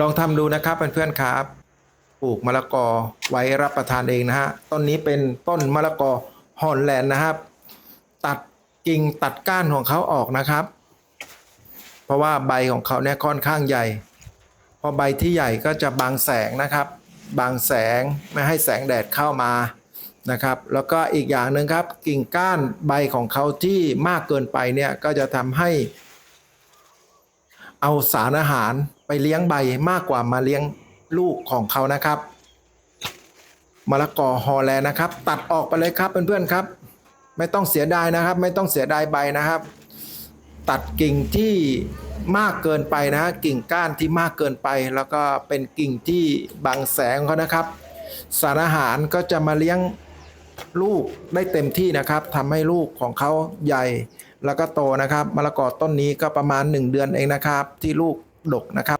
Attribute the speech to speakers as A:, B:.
A: ลองทำดูนะครับเพื่อนๆครับปลูกมะละกอไว้รับประทานเองนะฮะต้นนี้เป็นต้นมะละกอฮอลแลนด์นะครับ ตัดกิ่งตัดก้านของเขาออกนะครับ เพราะว่าใบของเขาเนี่ยค่อนข้างใหญ่ พอใบที่ใหญ่ก็จะบังแสงนะครับ บังแสงไม่ให้แสงแดดเข้ามานะครับ แล้วก็อีกอย่างหนึ่งครับ กิ่งก้านใบของเขาที่มากเกินไปเนี่ยก็จะทำให้ เอาสารอาหารไปเลี้ยงใบมากกว่ามาเลี้ยงลูกของเขานะครับมะละกอฮอลแลนด์นะครับ ตัดออกไปเลยครับเพื่อนๆครับ ไม่ต้องเสียดายนะครับ ไม่ต้องเสียดายใบนะครับ ตัดกิ่งที่มากเกินไปนะฮะกิ่งก้านที่มากเกินไป แล้วก็เป็นกิ่งที่บังแสงเขานะครับ สารอาหารก็จะมาเลี้ยงลูกได้เต็มที่นะครับทำให้ลูกของเขาใหญ่ แล้วก็โตนะครับมะละกอต้นนี้ก็ประมาณ 1 เดือนเองนะครับ ที่ลูกดกนะครับ